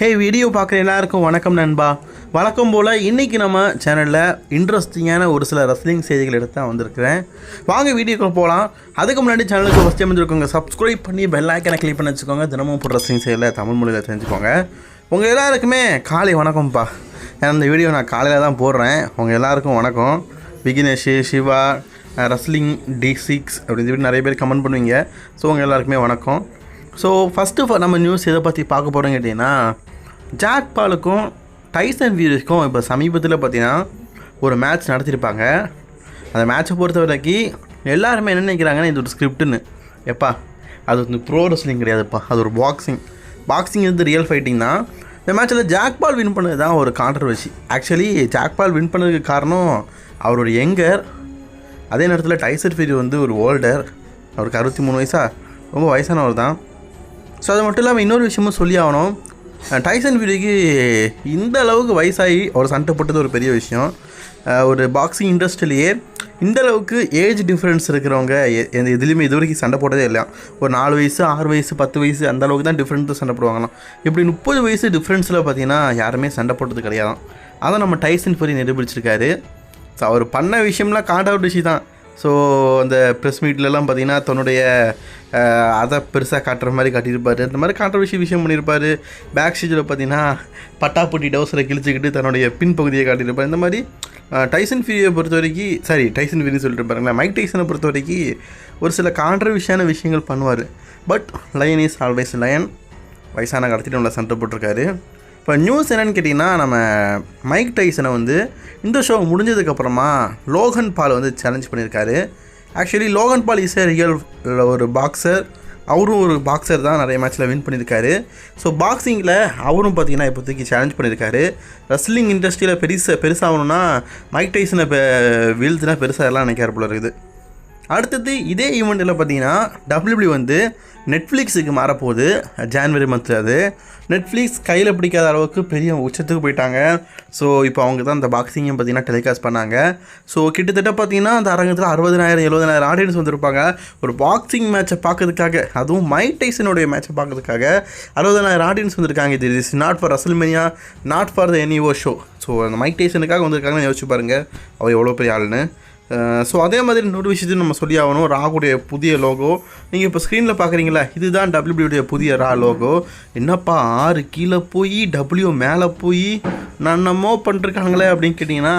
ஹே video பார்க்குற எல்லாருக்கும் வணக்கம் நண்பா. வழக்கம் போல் இன்றைக்கி நம்ம சேனலில் இன்ட்ரெஸ்டிங்கான ஒரு சில ரெஸ்லிங் செய்திகள் எடுத்து தான் வந்திருக்கிறேன். வாங்க வீடியோக்குள்ள போகலாம் அதுக்கு முன்னாடி சேனலுக்கு ஃபஸ்ட் டைம் வந்துருக்கோங்க சப்ஸ்கிரைப் பண்ணி பெல் ஐக்கனை கிளிக் பண்ணி வச்சுக்கோங்க. தினமும் போட்டு ரெஸ்லிங் செய்யல தமிழ் மொழியில் தெரிஞ்சுக்கோங்க. உங்கள் எல்லாருக்குமே காலை வணக்கம்ப்பா. ஏன்னா இந்த வீடியோ நான் காலையில் தான் போடுறேன். உங்கள் எல்லாருக்கும் வணக்கம். Vignesh Siva wrestling T six அப்படின்னு சொல்லி நிறைய பேர் கமெண்ட் பண்ணுவீங்க. ஸோ உங்கள் எல்லாருக்குமே வணக்கம். ஸோ ஃபஸ்ட்டு நம்ம நியூஸ் எதை பற்றி பார்க்க போகிறோம் கேட்டிங்கன்னா ஜாக் பாலுக்கும் டைசன் வீரஸ்க்கும் இப்போ சமீபத்தில் பார்த்தீங்கன்னா ஒரு மேட்ச் நடத்தியிருப்பாங்க அந்த மேட்ச்சை பொறுத்த வரைக்கும் எல்லாருமே என்ன நினைக்கிறாங்கன்னா இது ஒரு ஸ்கிரிப்டுன்னு எப்பா அது வந்து ப்ரோ ரெஸ்லிங் கிடையாதுப்பா. அது ஒரு பாக்ஸிங் பாக்ஸிங் வந்து ரியல் ஃபைட்டிங் தான். இந்த மேட்ச்சில் ஜாக் பால் வின் பண்ணது தான் ஒரு controversy actually Jake Paul win பண்ணதுக்கு காரணம் அவர் ஒரு யங்கர் அதே நேரத்தில் டைசர் ஃபீரி வந்து ஒரு ஓல்டர் அவருக்கு அறுபத்தி மூணு வயசா ரொம்ப வயசானவர் தான். ஸோ அது மட்டும் இல்லாமல் இன்னொரு விஷயமும் சொல்லி ஆகணும். டைசன் ஃபியூரிக்கு இந்த அளவுக்கு வயசாகி அவர் சண்டை போட்டது ஒரு பெரிய விஷயம். ஒரு பாக்ஸிங் இண்டஸ்ட்ரியிலேயே இந்த அளவுக்கு ஏஜ் டிஃப்ரென்ஸ் இருக்கிறவங்க எ- எந்த இதுலேயுமே இது வரைக்கும் சண்டை போட்டதே இல்லையா? ஒரு நாலு வயசு ஆறு வயசு பத்து வயசு அந்த அளவுக்கு தான் டிஃப்ரெண்ட்டு சண்டை போடுவாங்களாம். இப்படி முப்பது வயசு டிஃப்ரென்ஸில் பார்த்தீங்கன்னா யாருமே சண்டை போட்டது கிடையாதான் அதை நம்ம டைசன் ஃபியூரி நிரூபிச்சிருக்காரு. ஸோ அவர் பண்ண விஷயம்லாம் காண்ட் அவுட் விஷயம் தான் ஸோ அந்த ப்ரெஸ் மீட்லலாம் பார்த்தீங்கன்னா தன்னுடைய அதை பெருசாக காட்டுற மாதிரி காட்டியிருப்பார். இந்த மாதிரி கான்ட்ரவர்ஷி விஷயம் பண்ணியிருப்பார். பேக் ஸ்டேஜில் பார்த்தீங்கன்னா பட்டாப்பட்டி டவுசரை கிழிச்சிக்கிட்டு தன்னுடைய பின்பகுதியை காட்டியிருப்பார். இந்த மாதிரி டைசன் ஃபியூரியை பொறுத்த வரைக்கும் சாரி டைசன் ஃபியூரி சொல்லிட்டு பாருங்களேன். மைக் டைசனை பொறுத்த வரைக்கும் ஒரு சில கான்ட்ரவர்ஷியான விஷயங்கள் பண்ணுவார். But lion is always lion வயசான கடத்திட்டு நம்மளை சண்டை போட்டிருக்காரு. இப்போ நியூஸ் என்னன்னு கேட்டிங்கன்னா நம்ம மைக் டைசனை வந்து இந்த ஷோ முடிஞ்சதுக்கப்புறமா லோகன் பால் வந்து சேலஞ்ச் பண்ணியிருக்காரு. Actually Logan Paul is real ஒரு பாக்ஸர் அவரும் ஒரு பாக்ஸர் தான் நிறைய மேட்ச்சில் வின் பண்ணியிருக்காரு. ஸோ பாக்ஸிங்கில் அவரும் பார்த்தீங்கன்னா இப்போதைக்கு சேலஞ்ச் பண்ணியிருக்காரு. ரெஸ்லிங் இண்டஸ்ட்ரியில் பெருசாக பெருசாகணும்னா மைக் டைசனை வீழ்த்துனா பெருசாக எல்லாம் நினைக்கிற போல இருக்குது. அடுத்தது இதே ஈவெண்ட்டில் பார்த்தீங்கன்னா டபிள்யூபி வந்து நெட்ஃப்ளிக்ஸுக்கு மாறப்போகுது. ஜான்வரி மந்த்தில் அது. நெட்ஃப்ளிக்ஸ் கையில் பிடிக்காத அளவுக்கு பெரிய உச்சத்துக்கு போயிட்டாங்க. ஸோ இப்போ அவங்க தான் அந்த பாக்ஸிங்கை பார்த்தீங்கன்னா டெலிகாஸ்ட் பண்ணாங்க. ஸோ கிட்டத்தட்ட பார்த்தீங்கன்னா அந்த அரங்கத்தில் அறுபதனாயிரம் எழுபதனாயிரம் ஆடியன்ஸ் வந்திருப்பாங்க. ஒரு பாக்ஸிங் மேட்சை பார்க்கறதுக்காக அதுவும் மைக் டைசனுடைய மேட்சை பார்க்கறதுக்காக அறுபதனாயிரம் ஆடியன்ஸ் வந்திருக்காங்க. இது is not for WrestleMania not for the எனிஓ show so அந்த மைக் டைசனுக்காக வந்திருக்காங்கன்னு யோசிச்சு பாருங்கள் அவர் எவ்வளோ பெரிய ஆளுன்னு ஸோ அதே மாதிரி இன்னொரு விஷயத்தையும் நம்ம சொல்லி ஆகணும். ராகுடைய புதிய லோகோ நீங்கள் இப்போ ஸ்க்ரீனில் பார்க்குறீங்களா இதுதான் டபிள்யூடைய புதிய ரா லோகோ என்னப்பா ஆறு கீழே போய் டபிள்யூ மேலே போய் நான் என்னமோ பண்ணிருக்காங்களே அப்படின்னு கேட்டிங்கன்னா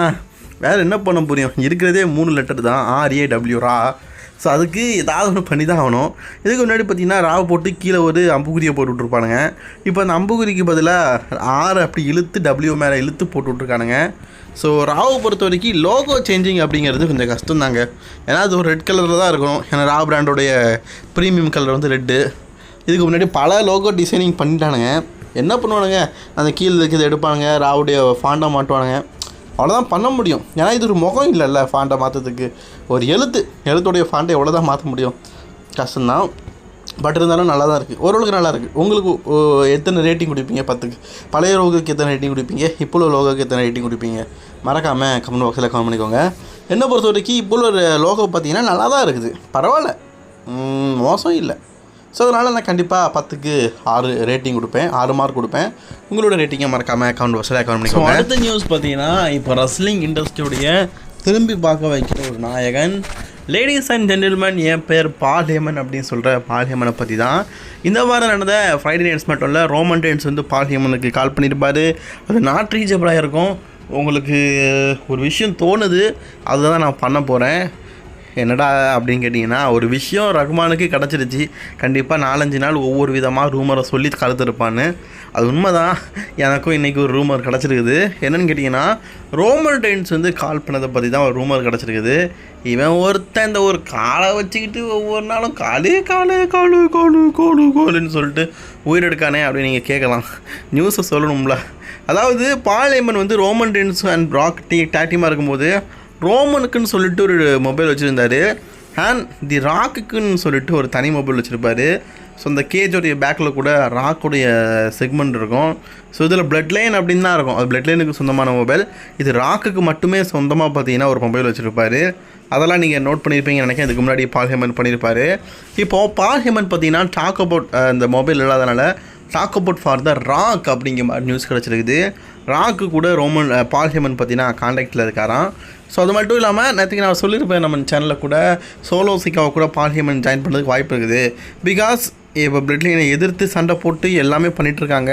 வேறு என்ன பண்ண புரியும் இருக்கிறதே மூணு லெட்டர் தான். ஆர்ஏ டபிள்யூ ரா. ஸோ அதுக்கு ஏதாவது ஒன்று பண்ணி தான் ஆகணும். இதுக்கு முன்னாடி பார்த்தீங்கன்னா ராவை போட்டு கீழே ஒரு அம்புகுரியை போட்டு விட்ருப்பானுங்க இப்போ அந்த அம்புகுரிக்கு பதிலாக ஆறு அப்படி இழுத்து டபிள்யூ மேலே இழுத்து போட்டு விட்ருக்கானுங்க ஸோ ராவை பொறுத்த வரைக்கும் லோகோ சேஞ்சிங் அப்படிங்கிறது கொஞ்சம் கஷ்டம் தாங்க ஏன்னா அது ஒரு ரெட் கலரில் தான் இருக்கணும். ஏன்னா ரா பிராண்டோடைய ப்ரீமியம் கலர் வந்து ரெட்டு இதுக்கு முன்னாடி பல லோகோ டிசைனிங் பண்ணிட்டானுங்க. என்ன பண்ணுவானுங்க? அந்த கீழே இருக்கிறது எடுப்பானுங்க. ராவுடைய ஃபாண்டை மாட்டுவானுங்க. அவ்வளோதான் பண்ண முடியும். ஏன்னா இது ஒரு முகம் இல்லைல்ல ஃபாண்டை மாற்றுறதுக்கு ஒரு எழுத்து. எழுத்துடைய ஃபாண்டை எவ்வளோ தான் மாற்ற முடியும்? கஷ்டம்தான். பட் இருந்தாலும் நல்லா தான் இருக்குது ஓரளவுக்கு நல்லா இருக்குது உங்களுக்கு எத்தனை ரேட்டிங் கொடுப்பீங்க பத்துக்கு? பழைய லோகோக்கு எத்தனை ரேட்டிங் கொடுப்பீங்க? இப்போ உள்ள லோகோக்கு எத்தனை ரேட்டிங் கொடுப்பீங்க? மறக்காமல் கமெண்ட் பாக்ஸில் கமெண்ட் பண்ணிக்கோங்க. என்ன பொறுத்த வரைக்கும் இப்போ உள்ள ஒரு லோகோ பார்த்தீங்கன்னா நல்லா தான் இருக்குது. பரவாயில்ல. மோசம் இல்லை. ஸோ அதனால் நான் கண்டிப்பாக பத்துக்கு ஆறு ரேட்டிங் கொடுப்பேன். ஆறு மார்க் கொடுப்பேன். உங்களோட ரேட்டிங்கை மறக்காமல் கமெண்ட் பாக்ஸில் கமெண்ட் பண்ணிக்கோங்க. அடுத்த நியூஸ் பார்த்தீங்கன்னா இப்போ ரஸ்லிங் இண்டஸ்ட்ரியுடைய திரும்பி பார்க்க வைக்கிற ஒரு நாயகன் லேடிஸ் அண்ட் ஜென்டில்மேன் என் பேர் பால்ஹேமன் அப்படின்னு சொல்கிற பால்ஹேமனை பற்றி தான் இந்த வாரம் நடந்த ஃப்ரைடே நைட்ஸ் மட்டும் இல்லை ரோமன் டேன்ஸ் வந்து பால்ஹேமனுக்கு கால் பண்ணியிருப்பார் அது நாட் ரீச்சபிளாக இருக்கும். உங்களுக்கு ஒரு விஷயம் தோணுது அதுதான் நான் பண்ண போகிறேன் என்னடா அப்படின்னு கேட்டிங்கன்னா ஒரு விஷயம் ரகுமானுக்கு கிடச்சிருச்சு. கண்டிப்பாக நாலஞ்சு நாள் ஒவ்வொரு விதமாக ரூமரை சொல்லி கலத்துருப்பான்னு அது உண்மை தான் எனக்கும் இன்றைக்கி ஒரு ரூமர் கிடச்சிருக்குது. என்னென்னு கேட்டிங்கன்னா ரோமன் டைன்ஸ் வந்து கால் பண்ணதை பற்றி தான் ஒரு ரூமர் கிடச்சிருக்குது. இவன் ஒருத்தன் இந்த ஒரு காலை வச்சுக்கிட்டு ஒவ்வொரு நாளும் காலே காலே காலு காலு காலு காலுன்னு சொல்லிட்டு உயிரெடுக்கானே அப்படின்னு நீங்கள் கேட்கலாம். நியூஸை சொல்லணும்ல. அதாவது பாலேமன் வந்து ரோமன் டென்ஸ் அண்ட் ப்ராக் டீ டேட்டிமாக இருக்கும்போது ரோமனுக்குன்னு சொல்லிட்டு ஒரு மொபைல் வச்சுருந்தாரு. அண்ட் தி ராக்குக்குன்னு சொல்லிட்டு ஒரு தனி மொபைல் வச்சுருப்பாரு. ஸோ அந்த கேஜோடைய பேக்கில் கூட ராக்குடைய செக்மெண்ட் இருக்கும். ஸோ இதில் பிளட் லைன் அப்படின்னு தான் இருக்கும். அது பிளட் லைனுக்கு சொந்தமான மொபைல். இது ராக்குக்கு மட்டுமே சொந்தமாக பார்த்தீங்கன்னா ஒரு மொபைல் வச்சுருப்பாரு. அதெல்லாம் நீங்கள் நோட் பண்ணியிருப்பீங்கன்னு நினைக்கிறேன். இதுக்கு முன்னாடி பால் ஹேமன் பண்ணியிருப்பாரு இப்போது பால் ஹேமன் பார்த்தீங்கன்னா டாக் அபவுட் இந்த மொபைல் இல்லாதனால talk about for the Rock அப்படிங்கிற மாதிரி நியூஸ் கிடச்சிருக்குது. ராக்கு கூட ரோமன் பால் ஹேமன் பார்த்தீங்கன்னா காண்டாக்டில் இருக்காராம். ஸோ அது மட்டும் இல்லாமல் நேற்றுக்கு நான் சொல்லியிருப்பேன் நம்ம சேனலில் கூட சோலோ சிக்காவை கூட பால் ஹேமன் ஜாயின் பண்ணுறதுக்கு வாய்ப்பு இருக்குது. பிகாஸ் இப்போ பிரெட்லைனை எதிர்த்து சண்டை போட்டு எல்லாமே பண்ணிட்டு இருக்காங்க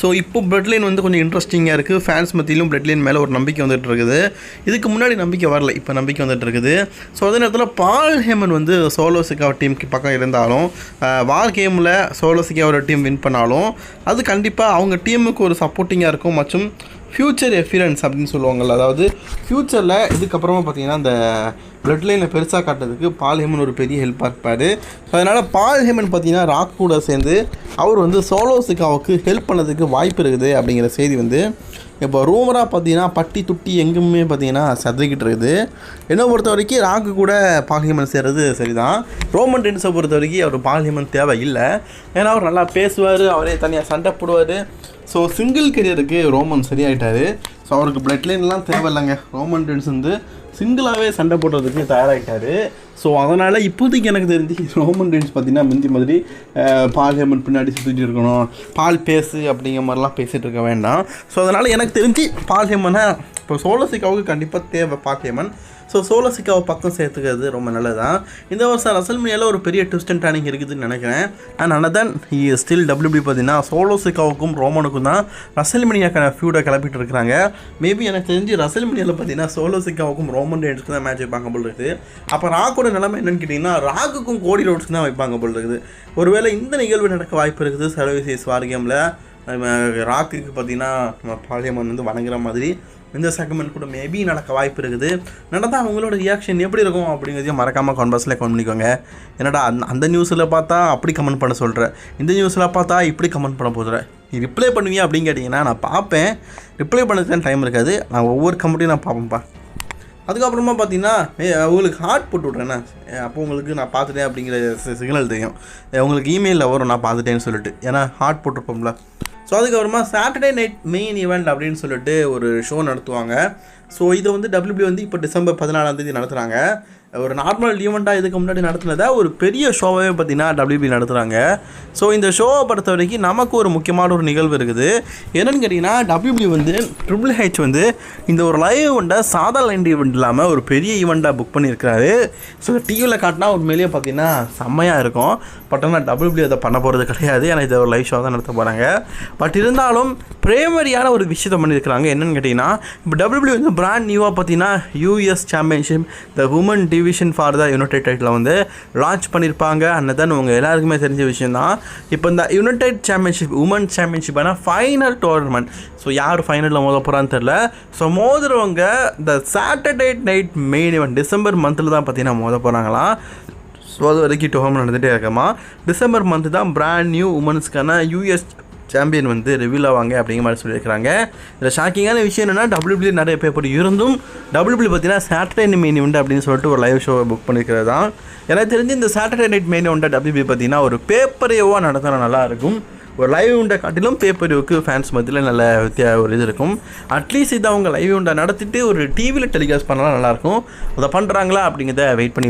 ஸோ இப்போ பிரெட்லைன் வந்து கொஞ்சம் இன்ட்ரெஸ்டிங்காக இருக்குது ஃபேன்ஸ் மத்தியிலும் பிரெட்லைன் மேலே ஒரு நம்பிக்கை வந்துட்டு இருக்குது. இதுக்கு முன்னாடி நம்பிக்கை வரல இப்போ நம்பிக்கை வந்துட்டு இருக்குது. ஸோ அதே நேரத்தில் பால் ஹேமன் வந்து சோலோ சிக்காவ டீமுக்கு பக்கம் இருந்தாலும் வார் கேமில் சோலோ சிக்காவோட டீம் வின் பண்ணாலும் அது கண்டிப்பாக அவங்க டீமுக்கு ஒரு சப்போர்ட்டிங்காக இருக்கும். மற்றும் ஃப்யூச்சர் எஃபிரன்ஸ் அப்படின்னு சொல்லுவாங்கள்ல அதாவது ஃப்யூச்சரில் இதுக்கப்புறமா பார்த்தீங்கன்னா அந்த பிளட் லைனை பெருசாக காட்டுறதுக்கு பால் ஹேமன் ஒரு பெரிய ஹெல்ப்பாக இருப்பார். ஸோ அதனால் பால் ஹேமன் பார்த்தீங்கன்னா ராக் கூட சேர்ந்து அவர் வந்து சோலோசிக்காவுக்கு ஹெல்ப் பண்ணதுக்கு வாய்ப்பு இருக்குது அப்படிங்கிற செய்தி வந்து இப்போ ரூமராக பார்த்தீங்கன்னா பட்டி துட்டி எங்குமே பார்த்தீங்கன்னா சதைக்கிட்டு இருக்குது. என்னை பொறுத்த வரைக்கும் ராக்கு கூட பார்லிமெண்ட் சேர்றது சரிதான். ரோமன் டென்ஸை பொறுத்த வரைக்கும் அவர் பார்லிமெண்ட் தேவை இல்லை. ஏன்னா அவர் நல்லா பேசுவார் அவரே தனியாக சண்டை போடுவார். ஸோ சிங்கிள் கெரியருக்கு ரோமன் சரியாயிட்டார். ஸோ அவருக்கு பிளட் லைன்லாம் தேவையில்லைங்க. ரோமன் டென்ஸ் வந்து சிங்கிளாகவே சண்டை போடுறதுக்கு தயாராகிட்டார் ஸோ அதனால் இப்போதைக்கு எனக்கு தெரிஞ்சு ரோமன் டென்ஸ் பார்த்தீங்கன்னா முந்தி மாதிரி அஹ், பால் ஹேமன் பின்னாடி சுற்றிட்டு இருக்கணும். பால் பேசு அப்படிங்கிற மாதிரிலாம் பேசிகிட்டு இருக்க வேண்டாம். ஸோ அதனால் எனக்கு தெரிஞ்சு பால் ஹேமனை இப்போ சோலசிக்காவுக்கு கண்டிப்பாக தேவை பால் ஹேமன் ஸோ சோலசிக்காவை பக்கம் சேர்த்துக்கிறது ரொம்ப நல்லதான் இந்த வருஷம் ரசல்மினியாவில் ஒரு பெரிய ட்விஸ்ட் அண்ட் டர்னிங் இருக்குதுன்னு நினைக்கிறேன். அண்ட் அனதன் ஸ்டில் டபிள்யூபி பார்த்தீங்கன்னா சோலோசிக்காவுக்கும் ரோமனுக்கும் தான் ரசல்மினியாக்கான ஃபியூடை கிளப்பிட்டு இருக்கிறாங்க. மேபி எனக்கு தெரிஞ்சு ரசல்மினியாவில் பார்த்தீங்கன்னா சோலோசிக்காவுக்கும் ரோமன் ரேட்ஸ்க்கு தான் மேட்ச் வைப்பாங்க போல் இருக்குது. அப்போ ராக்கோட நிலைமை என்னன்னு கேட்டிங்கன்னா ராக்குக்கும் கோடி ரோட்ஸ்க்கு தான் வைப்பாங்க போல் இருக்குது. ஒருவேளை இந்த நிகழ்வு நடக்க வாய்ப்பு இருக்குது சர்வீசஸ் வார் கேமில் ராக்குக்கு பார்த்தீங்கன்னா நம்ம பாலியமன் வந்து வணங்குற மாதிரி. இந்த செக்மெண்ட் கூட மேபி நடக்க வாய்ப்பு இருக்குது. நடந்தால் அவங்களோட ரியாக்ஷன் எப்படி இருக்கும் அப்படிங்கிறதையும் மறக்காமல் கான்வர்ஸில் கமெண்ட் பண்ணிக்கோங்க. என்னடா அந்த அந்த நியூஸில் பார்த்தா அப்படி கமெண்ட் பண்ண சொல்கிறேன் இந்த நியூஸில் பார்த்தா இப்படி கமெண்ட் பண்ண போகிறேன் நீ ரிப்ளை பண்ணுவியா அப்படின்னு கேட்டிங்கன்னா நான் பார்ப்பேன். ரிப்ளை பண்ணுறதுக்கு டைம் இருக்காது. நான் ஒவ்வொரு கமெண்ட்டையும் நான் பார்ப்பேன்ப்பா. அதுக்கப்புறமா பார்த்தீங்கன்னா உங்களுக்கு ஹார்ட் போட்டு விட்றேண்ணே. அப்போ உங்களுக்கு நான் பார்த்துட்டேன் அப்படிங்கிற சிக்னல் தெரியும். உங்களுக்கு இமெயிலில் வரும் நான் பார்த்துட்டேன்னு சொல்லிட்டு. ஏன்னா ஹார்ட் போட்டிருப்போம்ல. ஸோ அதுக்கப்புறமா சாட்டர்டே நைட் மெயின் ஈவெண்ட் அப்படின்னு சொல்லிட்டு ஒரு ஷோ நடத்துவாங்க. ஸோ இதை வந்து டபிள்யூபி வந்து இப்போ டிசம்பர் பதினாலாம் தேதி நடத்துகிறாங்க ஒரு நார்மல் ஈவெண்ட்டாக இதுக்கு முன்னாடி நடத்துனதை ஒரு பெரிய ஷோவே பார்த்தீங்கன்னா டபிள்யூபி நடத்துகிறாங்க ஸோ இந்த ஷோவை பொறுத்த வரைக்கும் நமக்கு ஒரு முக்கியமான ஒரு நிகழ்வு இருக்குது. என்னென்னு கேட்டிங்கன்னா டபிள்யூபி வந்து ட்ரிபிள் ஹெச் வந்து இந்த ஒரு லைவ் ஈவெண்ட்டை சாதாரண லைன் ஈவெண்ட் இல்லாமல் ஒரு பெரிய ஈவெண்ட்டாக புக் பண்ணியிருக்கிறாரு. ஸோ டிவியில் காட்டினா உண்மையிலேயே பார்த்தீங்கன்னா செம்மையாக இருக்கும். பட் ஆனால் டபிள்யூபி அதை பண்ண போகிறது கிடையாது. ஏன்னா இதை ஒரு லைவ் ஷோ தான் நடத்த போகிறாங்க பட் இருந்தாலும் பிரேமரியான ஒரு விஷயத்தை பண்ணியிருக்கிறாங்க. என்னென்னு கேட்டிங்கன்னா இப்போ டபிள்யூபி வந்து பிராண்ட் நியூவாக பார்த்தீங்கன்னா US championship the women division for the united title வந்து லான்ச் பண்ணியிருப்பாங்க அன்னதான் உங்கள் எல்லாருக்குமே தெரிஞ்ச விஷயம் தான் இப்போ இந்த யுனைடெட் சாம்பியன்ஷிப் உமன் சாம்பியன்ஷிப்பான ஃபைனல் டோர்னமெண்ட் ஸோ யார் ஃபைனலில் மோத போகிறான்னு தெரில ஸோ மோதுறவங்க இந்த சாட்டர்டே நைட் மெயின் இவன் டிசம்பர் மந்தில் தான் பார்த்தீங்கன்னா மோத போகிறாங்களாம் ஸோ அது வரைக்கும் டோர்னமெண்ட் நடந்துகிட்டே இருக்கமா? டிசம்பர் மந்த் தான் பிராண்ட் நியூ உமன்ஸ்க்கான யூஎஸ் சாம்பியன் வந்து ரிவீல் ஆவாங்க அப்படிங்கிற மாதிரி சொல்லியிருக்கிறாங்க. இதில் ஷாக்கிங்கான விஷயம் என்னென்னா டபிள்யூபிள்யூ நிறைய பேப்பர் இருந்தும் டபிள்யூபிள்யூ பார்த்தீங்கன்னா சாட்டர்டே மெயின் இவெண்ட் அப்படின்னு சொல்லிட்டு ஒரு லைவ் ஷோ புக் பண்ணியிருக்கிறது தான். எனக்கு தெரிஞ்சு இந்த சாட்டர்டே நைட் மெயின் இவெண்ட்டை டபிள்யூபி பார்த்தீங்கன்னா ஒரு பேப்பரையோவாக நடத்தினா நல்லாயிருக்கும் ஒரு லைவ் உண்டை காட்டிலும் பேப்பர் வியூக்கு ஃபேன்ஸ் மத்தியில் நல்ல வித்தியா ஒரு இது இருக்கும். அட்லீஸ்ட் இதை அவங்க லைவ் உண்டை நடத்திட்டு ஒரு டிவியில் டெலிகாஸ்ட் பண்ணலாம் நல்லாயிருக்கும் அதை பண்ணுறாங்களா அப்படிங்கிறத வெயிட் பண்ணி